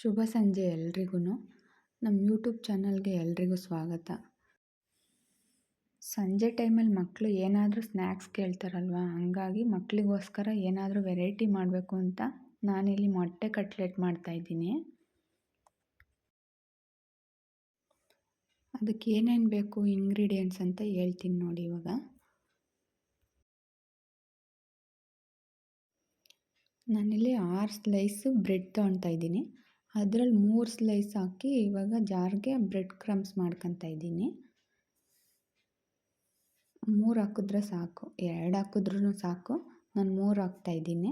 ಶುಭ ಸಂಜೆ ಎಲ್ರಿಗೂ ನಮ್ಮ ಯೂಟ್ಯೂಬ್ ಚಾನಲ್ಗೆ ಎಲ್ರಿಗೂ ಸ್ವಾಗತ. ಸಂಜೆ ಟೈಮಲ್ಲಿ ಮಕ್ಕಳು ಏನಾದರೂ ಸ್ನ್ಯಾಕ್ಸ್ ಕೇಳ್ತಾರಲ್ವ? ಹಂಗಾಗಿ ಮಕ್ಕಳಿಗೋಸ್ಕರ ಏನಾದರೂ ವೆರೈಟಿ ಮಾಡಬೇಕು ಅಂತ ನಾನಿಲ್ಲಿ ಮೊಟ್ಟೆ ಕಟ್ಲೆಟ್ ಮಾಡ್ತಾಯಿದ್ದೀನಿ ಅದಕ್ಕೆ ಏನೇನು ಬೇಕು, ಇಂಗ್ರೀಡಿಯೆಂಟ್ಸ್ ಅಂತ ಹೇಳ್ತೀನಿ ನೋಡಿ ಇವಾಗ. ನಾನಿಲ್ಲಿ ಆರು ಸ್ಲೈಸು ಬ್ರೆಡ್ ತೊಗೊಳ್ತಾ ಇದ್ದೀನಿ. ಅದರಲ್ಲಿ ಮೂರು ಸ್ಲೈಸ್ ಹಾಕಿ ಇವಾಗ ಜಾರ್ಗೆ ಬ್ರೆಡ್ ಕ್ರಮ್ಸ್ ಮಾಡ್ಕೊತಾ ಇದ್ದೀನಿ. ಮೂರು ಹಾಕಿದ್ರೆ ಸಾಕು, ಎರಡು ಹಾಕಿದ್ರೂ ಸಾಕು, ನಾನು ಮೂರು ಹಾಕ್ತಾಯಿದ್ದೀನಿ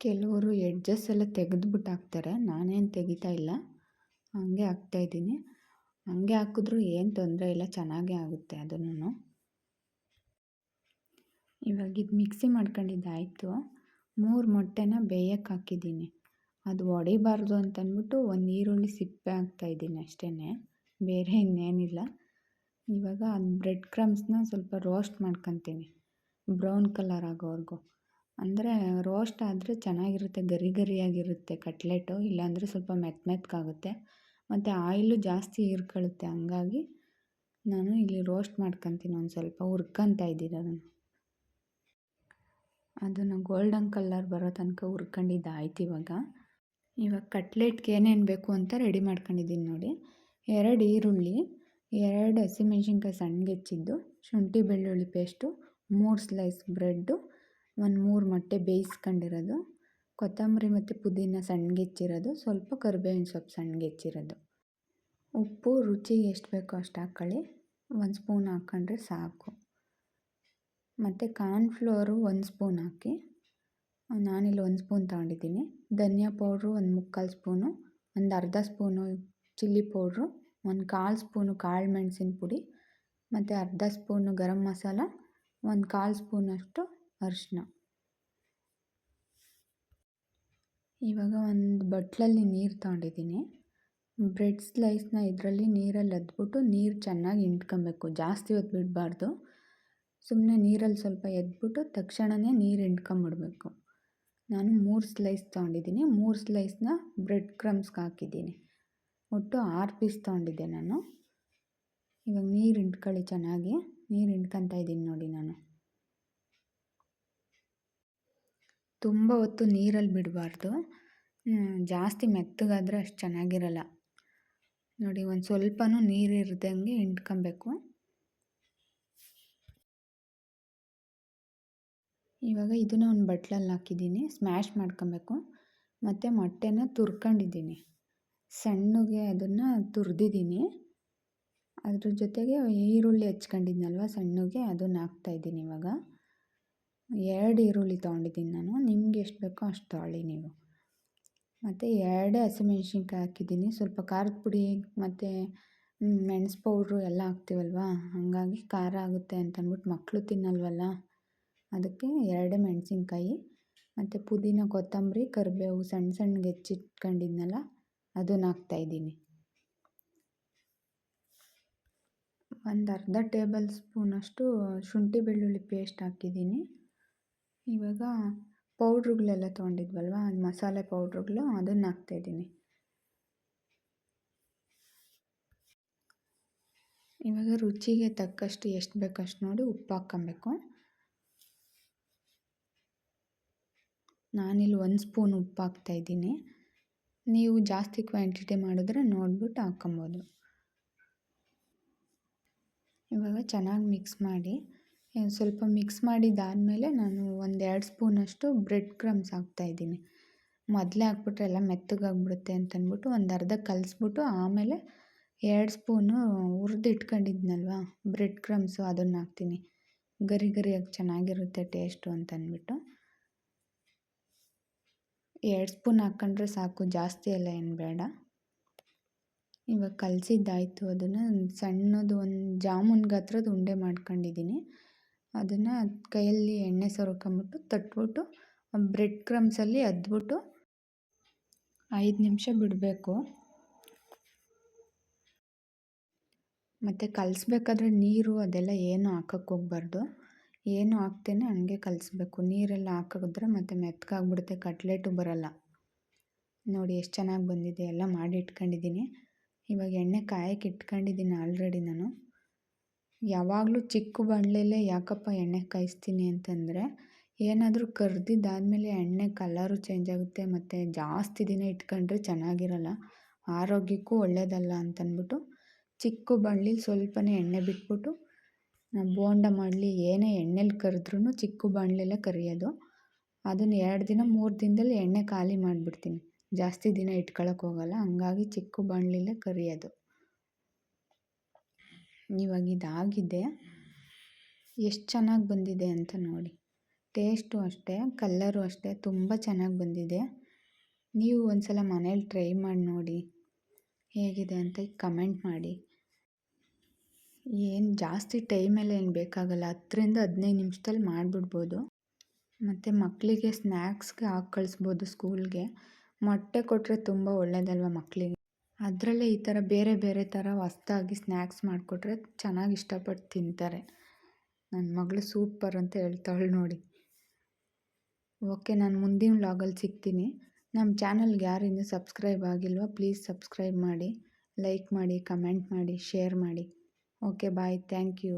ಕೆಲವರು ಎಡ್ಜಸ್ ಎಲ್ಲ ತೆಗೆದ್ಬಿಟ್ಟು ಹಾಕ್ತಾರೆ, ನಾನೇನು ತೆಗಿತಾ ಇಲ್ಲ, ಹಾಗೆ ಹಾಕ್ತಾಯಿದ್ದೀನಿ ಹಾಗೆ ಹಾಕಿದ್ರೂ ಏನು ತೊಂದರೆ ಇಲ್ಲ, ಚೆನ್ನಾಗೇ ಆಗುತ್ತೆ ಅದನ್ನು. ಇವಾಗ ಇದು ಮಿಕ್ಸಿ ಮಾಡ್ಕೊಂಡಿದ್ದಾಯಿತು. ಮೂರು ಮೊಟ್ಟೆನ ಬೇಯಕ್ಕೆ ಹಾಕಿದ್ದೀನಿ. ಅದು ಒಡಿಬಾರ್ದು ಅಂತಂದ್ಬಿಟ್ಟು ಒಂದು ಈರುಳ್ಳಿ ಸಿಪ್ಪೆ ಹಾಕ್ತಾಯಿದ್ದೀನಿ ಅಷ್ಟೇ ಬೇರೆ ಇನ್ನೇನಿಲ್ಲ. ಇವಾಗ ಅದು ಬ್ರೆಡ್ ಕ್ರಮ್ಸ್ನ ಸ್ವಲ್ಪ ರೋಸ್ಟ್ ಮಾಡ್ಕೊತೀನಿ. ಬ್ರೌನ್ ಕಲರ್ ಆಗೋವರೆಗೂ. ಅಂದರೆ ರೋಸ್ಟ್ ಆದರೆ ಚೆನ್ನಾಗಿರುತ್ತೆ, ಗರಿ ಗರಿಯಾಗಿರುತ್ತೆ ಕಟ್ಲೆಟು, ಇಲ್ಲಾಂದರೆ ಸ್ವಲ್ಪ ಮೆತ್ತ ಮೆತ್ತಗಾಗುತ್ತೆ ಮತ್ತು ಆಯಿಲು ಜಾಸ್ತಿ ಹೀರ್ಕೊಳ್ಳುತ್ತೆ ಹಂಗಾಗಿ ನಾನು ಇಲ್ಲಿ ರೋಸ್ಟ್ ಮಾಡ್ಕೊತೀನಿ ಒಂದು ಸ್ವಲ್ಪ ಹುರ್ಕೊತಾ ಇದ್ದೀನಿ ಅದನ್ನು. ಅದನ್ನು ಗೋಲ್ಡನ್ ಕಲರ್ ಬರೋ ತನಕ ಹುರ್ಕೊಂಡಿದ್ದಾಯ್ತು ಇವಾಗ. ಇವಾಗ ಕಟ್ಲೆಟ್ಗೆ ಏನೇನು ಬೇಕು ಅಂತ ರೆಡಿ ಮಾಡ್ಕೊಂಡಿದ್ದೀನಿ ನೋಡಿ. ಎರಡು ಈರುಳ್ಳಿ, ಎರಡು ಹಸಿಮೆಣ್ಸಿನ್ಕಾಯಿ ಸಣ್ಣಗೆ ಹೆಚ್ಚಿದ್ದು ಶುಂಠಿ ಬೆಳ್ಳುಳ್ಳಿ ಪೇಸ್ಟು, ಮೂರು ಸ್ಲೈಸ್ ಬ್ರೆಡ್ಡು, ಒಂದು ಮೂರು ಮೊಟ್ಟೆ ಬೇಯಿಸ್ಕೊಂಡಿರೋದು, ಕೊತ್ತಂಬರಿ ಮತ್ತು ಪುದೀನ ಸಣ್ಣಗೆ ಹೆಚ್ಚಿರೋದು ಸ್ವಲ್ಪ ಕರಿಬೇವಿನ ಸೊಪ್ಪು ಸಣ್ಣಗೆ ಹೆಚ್ಚಿರೋದು ಉಪ್ಪು ರುಚಿಗೆ ಎಷ್ಟು ಬೇಕೋ ಅಷ್ಟು ಹಾಕ್ಕೊಳ್ಳಿ. ಒಂದು ಸ್ಪೂನ್ ಹಾಕ್ಕೊಂಡ್ರೆ ಸಾಕು. ಮತ್ತು ಕಾರ್ನ್ಫ್ಲೋರು ಒಂದು ಸ್ಪೂನ್ ಹಾಕಿ. ನಾನಿಲ್ಲಿ ಒಂದು ಸ್ಪೂನ್ ತಗೊಂಡಿದ್ದೀನಿ. ಧನಿಯಾ ಪೌಡ್ರು ಒಂದು ಮುಕ್ಕಾಲು ಸ್ಪೂನು, ಒಂದು ಅರ್ಧ ಸ್ಪೂನು ಚಿಲ್ಲಿ ಪೌಡ್ರು, ಒಂದು ಕಾಲು ಸ್ಪೂನು ಕಾಳು ಮೆಣಸಿನ ಪುಡಿ, ಮತ್ತು ಅರ್ಧ ಸ್ಪೂನು ಗರಂ ಮಸಾಲ, ಒಂದು ಕಾಲು ಸ್ಪೂನಷ್ಟು ಅರಿಶಿನ ಇವಾಗ ಒಂದು ಬಟ್ಲಲ್ಲಿ ನೀರು ತಗೊಂಡಿದ್ದೀನಿ. ಬ್ರೆಡ್ ಸ್ಲೈಸ್ನ ಇದರಲ್ಲಿ ನೀರಲ್ಲಿ ಎದ್ಬಿಟ್ಟು ನೀರು ಚೆನ್ನಾಗಿ ಹಿಂಡ್ಕೊಬೇಕು. ಜಾಸ್ತಿ ಹೊತ್ತು ಬಿಡಬಾರ್ದು. ಸುಮ್ಮನೆ ನೀರಲ್ಲಿ ಸ್ವಲ್ಪ ಎದ್ಬಿಟ್ಟು ತಕ್ಷಣವೇ ನೀರು ಹಿಂಡ್ಕೊಂಬಿಡ್ಬೇಕು. ನಾನು ಮೂರು ಸ್ಲೈಸ್ ತೊಗೊಂಡಿದ್ದೀನಿ. ಮೂರು ಸ್ಲೈಸ್ನ ಬ್ರೆಡ್ ಕ್ರಮ್ಸ್ಗೆ ಹಾಕಿದ್ದೀನಿ. ಒಟ್ಟು ಆರು ಪೀಸ್ ತೊಗೊಂಡಿದ್ದೆ ನಾನು. ಇವಾಗ ನೀರು ಹಿಂಡ್ಕೊಳ್ಳಿ ಚೆನ್ನಾಗಿ. ನೀರು ಹಿಂಡ್ಕೊತಾ ಇದ್ದೀನಿ ನೋಡಿ ನಾನು. ತುಂಬ ಹೊತ್ತು ನೀರಲ್ಲಿ ಬಿಡಬಾರ್ದು. ಜಾಸ್ತಿ ಮೆತ್ತಗಾದರೆ ಅಷ್ಟು ಚೆನ್ನಾಗಿರಲ್ಲ. ನೋಡಿ, ಒಂದು ಸ್ವಲ್ಪನೂ ನೀರು ಇರ್ದಂಗೆ ಹಿಂಡ್ಕೊಬೇಕು. ಇವಾಗ ಇದನ್ನ ಒಂದು ಬಟ್ಲಲ್ಲಿ ಹಾಕಿದ್ದೀನಿ ಸ್ಮ್ಯಾಶ್ ಮಾಡ್ಕೊಬೇಕು. ಮತ್ತು ಮೊಟ್ಟೆನ ತುರ್ಕೊಂಡಿದ್ದೀನಿ. ಸಣ್ಣಗೆ ಅದನ್ನು ತುರಿದಿದ್ದೀನಿ. ಅದ್ರ ಜೊತೆಗೆ ಈರುಳ್ಳಿ ಹೆಚ್ಕೊಂಡಿದ್ನಲ್ವ, ಸಣ್ಣಗೆ ಅದನ್ನು ಹಾಕ್ತಾಯಿದ್ದೀನಿ ಇವಾಗ. ಎರಡು ಈರುಳ್ಳಿ ತೊಗೊಂಡಿದ್ದೀನಿ ನಾನು, ನಿಮ್ಗೆ ಎಷ್ಟು ಬೇಕೋ ಅಷ್ಟು ತೊಗೊಳ್ಳಿ ನೀವು. ಮತ್ತು ಎರಡೇ ಹಸಿಮೆಣ್ಸಿನ್ಕಾಯಿ ಹಾಕಿದ್ದೀನಿ, ಸ್ವಲ್ಪ ಖಾರದ ಪುಡಿ ಮತ್ತು ಮೆಣಸು ಪೌಡ್ರು ಎಲ್ಲ ಹಾಕ್ತೀವಲ್ವ, ಹಾಗಾಗಿ ಖಾರ ಆಗುತ್ತೆ ಅಂತಂದ್ಬಿಟ್ಟು ಮಕ್ಕಳು ತಿನ್ನಲ್ವಲ್ಲ. ಅದಕ್ಕೆ ಎರಡು ಮೆಣಸಿನ್ಕಾಯಿ, ಮತ್ತು ಪುದೀನ ಕೊತ್ತಂಬರಿ, ಕರಿಬೇವು ಸಣ್ಣ ಸಣ್ಣಗೆ ಹೆಚ್ಚಿಟ್ಕೊಂಡಿದ್ನಲ್ಲ, ಅದನ್ನು ಹಾಕ್ತಾಯಿದ್ದೀನಿ ಒಂದು ಅರ್ಧ ಟೇಬಲ್ ಸ್ಪೂನಷ್ಟು ಶುಂಠಿ ಬೆಳ್ಳುಳ್ಳಿ ಪೇಸ್ಟ್ ಹಾಕಿದ್ದೀನಿ. ಇವಾಗ ಪೌಡ್ರುಗಳೆಲ್ಲ ತೊಗೊಂಡಿದ್ವಲ್ವ ಮಸಾಲೆ ಪೌಡ್ರುಗಳು, ಅದನ್ನು ಹಾಕ್ತಾಯಿದ್ದೀನಿ ಇವಾಗ ರುಚಿಗೆ ತಕ್ಕಷ್ಟು ಎಷ್ಟು ಬೇಕಷ್ಟು ನೋಡಿ ಉಪ್ಪು ಹಾಕ್ಕೊಬೇಕು. ನಾನಿಲ್ಲಿ ಒಂದು ಸ್ಪೂನ್ ಉಪ್ಪು ಹಾಕ್ತಾಯಿದ್ದೀನಿ ನೀವು ಜಾಸ್ತಿ ಕ್ವಾಂಟಿಟಿ ಮಾಡಿದ್ರೆ ನೋಡಿಬಿಟ್ಟು ಹಾಕ್ಕೊಬೋದು. ಇವಾಗ ಚೆನ್ನಾಗಿ ಮಿಕ್ಸ್ ಮಾಡಿ ಸ್ವಲ್ಪ ಮಿಕ್ಸ್ ಮಾಡಿದ್ದಾದಮೇಲೆ ನಾನು ಒಂದು ಎರಡು ಸ್ಪೂನಷ್ಟು ಬ್ರೆಡ್ ಕ್ರಮ್ಸ್ ಹಾಕ್ತಾಯಿದ್ದೀನಿ ಮೊದಲೇ ಹಾಕ್ಬಿಟ್ರೆ ಎಲ್ಲ ಮೆತ್ತಗಾಗ್ಬಿಡುತ್ತೆ ಅಂತಂದ್ಬಿಟ್ಟು ಒಂದು ಅರ್ಧ ಕಲಿಸ್ಬಿಟ್ಟು ಆಮೇಲೆ ಎರಡು ಸ್ಪೂನು ಹುರ್ದು ಇಟ್ಕೊಂಡಿದ್ನಲ್ವ ಬ್ರೆಡ್ ಕ್ರಮ್ಸು ಅದನ್ನು ಹಾಕ್ತೀನಿ. ಗರಿ ಗರಿಯಾಗಿ ಚೆನ್ನಾಗಿರುತ್ತೆ ಟೇಸ್ಟು ಅಂತಂದ್ಬಿಟ್ಟು. ಎರಡು ಸ್ಪೂನ್ ಹಾಕ್ಕೊಂಡ್ರೆ ಸಾಕು, ಜಾಸ್ತಿ ಎಲ್ಲ ಏನು ಬೇಡ. ಇವಾಗ ಕಲಸಿದ್ದಾಯಿತು, ಅದನ್ನು ಸಣ್ಣದು ಒಂದು ಜಾಮೂನ್ ಗಾತ್ರದ ಉಂಡೆ ಮಾಡ್ಕೊಂಡಿದ್ದೀನಿ. ಅದನ್ನು ಕೈಯಲ್ಲಿ ಎಣ್ಣೆ ಸೊರ್ಕೊಂಬಿಟ್ಟು ತಟ್ಬಿಟ್ಟು, ಬ್ರೆಡ್ ಕ್ರಮ್ಸಲ್ಲಿ ಅದ್ಬಿಟ್ಟು ಐದು ನಿಮಿಷ ಬಿಡಬೇಕು. ಮತ್ತು ಕಲಿಸ್ಬೇಕಾದ್ರೆ ನೀರು ಅದೆಲ್ಲ ಏನು ಹಾಕಕ್ಕೆ ಏನು ಹಾಕ್ತೇನೆ ಹಂಗೆ ಕಲಿಸ್ಬೇಕು. ನೀರೆಲ್ಲ ಹಾಕಿದ್ರೆ ಮತ್ತು ಮೆತ್ತಗಾಗ್ಬಿಡುತ್ತೆ, ಕಟ್ಲೆಟು ಬರಲ್ಲ. ನೋಡಿ ಎಷ್ಟು ಚೆನ್ನಾಗಿ ಬಂದಿದೆ, ಎಲ್ಲ ಮಾಡಿ ಇಟ್ಕೊಂಡಿದ್ದೀನಿ. ಇವಾಗ ಎಣ್ಣೆ ಕಾಯಕ್ಕೆ ಇಟ್ಕೊಂಡಿದ್ದೀನಿ ಆಲ್ರೆಡಿ ನಾನು. ಯಾವಾಗಲೂ ಚಿಕ್ಕ ಬಾಣಲೆಯಲ್ಲೇ ಯಾಕಪ್ಪ ಎಣ್ಣೆ ಕಾಯಿಸ್ತೀನಿ ಅಂತಂದರೆ, ಏನಾದರೂ ಕರ್ದಿದ್ದಾದಮೇಲೆ ಎಣ್ಣೆ ಕಲರು ಚೇಂಜ್ ಆಗುತ್ತೆ, ಮತ್ತು ಜಾಸ್ತಿ ದಿನ ಇಟ್ಕೊಂಡ್ರೆ ಚೆನ್ನಾಗಿರಲ್ಲ, ಆರೋಗ್ಯಕ್ಕೂ ಒಳ್ಳೆಯದಲ್ಲ ಅಂತಂದ್ಬಿಟ್ಟು ಚಿಕ್ಕ ಬಂಡ್ಲಿಲಿ ಸ್ವಲ್ಪನೇ ಎಣ್ಣೆ ಬಿಟ್ಬಿಟ್ಟು ಬೋಂಡ ಮಾಡಲಿ, ಏನೇ ಎಣ್ಣೆಲಿ ಕರೆದ್ರೂ ಚಿಕ್ಕ ಬಾಣಲೆಲ್ಲ ಕರಿಯೋದು. ಅದನ್ನು ಎರಡು ದಿನ, ಮೂರು ದಿನದಲ್ಲಿ ಎಣ್ಣೆ ಖಾಲಿ ಮಾಡಿಬಿಡ್ತೀನಿ. ಜಾಸ್ತಿ ದಿನ ಇಟ್ಕೊಳಕ್ಕೆ ಹೋಗಲ್ಲ, ಹಂಗಾಗಿ ಚಿಕ್ಕ ಬಾಣಲೆಲ್ಲೇ ಕರಿಯೋದು. ಇವಾಗ ಇದಾಗಿದೆ. ಎಷ್ಟು ಚೆನ್ನಾಗಿ ಬಂದಿದೆ ಅಂತ ನೋಡಿ. ಟೇಸ್ಟು ಅಷ್ಟೇ, ಕಲ್ಲರು ಅಷ್ಟೇ, ತುಂಬ ಚೆನ್ನಾಗಿ ಬಂದಿದೆ. ನೀವು ಒಂದು ಸಲ ಮನೇಲಿ ಟ್ರೈ ಮಾಡಿ ನೋಡಿ, ಹೇಗಿದೆ ಅಂತ ಕಮೆಂಟ್ ಮಾಡಿ. ಏನು ಜಾಸ್ತಿ ಟೈಮೆಲ್ಲ ಏನು ಬೇಕಾಗಲ್ಲ, ಹತ್ತರಿಂದ ಹದಿನೈದು ನಿಮಿಷದಲ್ಲಿ ಮಾಡಿಬಿಡ್ಬೋದು. ಮತ್ತು ಮಕ್ಕಳಿಗೆ ಸ್ನ್ಯಾಕ್ಸ್ಗೆ ಹಾಕಿ ಕಳಿಸ್ಬೋದು ಸ್ಕೂಲ್ಗೆ ಮೊಟ್ಟೆ ಕೊಟ್ಟರೆ ತುಂಬ ಒಳ್ಳೆಯದಲ್ವ ಮಕ್ಕಳಿಗೆ ಅದರಲ್ಲೇ ಈ ಥರ ಬೇರೆ ಬೇರೆ ಥರ ಹೊಸ್ದಾಗಿ ಸ್ನ್ಯಾಕ್ಸ್ ಮಾಡಿಕೊಟ್ರೆ ಚೆನ್ನಾಗಿ ಇಷ್ಟಪಟ್ಟು ತಿಂತಾರೆ. ನನ್ನ ಮಗಳು ಸೂಪರ್ ಅಂತ ಹೇಳ್ತಾಳೆ ನೋಡಿ. ಓಕೆ ನಾನು ಮುಂದಿನ ಲಾಗಲ್ಲಿ ಸಿಗ್ತೀನಿ. ನಮ್ಮ ಚಾನಲ್ಗೆ ಯಾರು ಇನ್ನೂ ಸಬ್ಸ್ಕ್ರೈಬ್ ಆಗಿಲ್ವೋ ಪ್ಲೀಸ್ ಸಬ್ಸ್ಕ್ರೈಬ್ ಮಾಡಿ. ಲೈಕ್ ಮಾಡಿ ಕಮೆಂಟ್ ಮಾಡಿ ಶೇರ್ ಮಾಡಿ. Okay bye thank you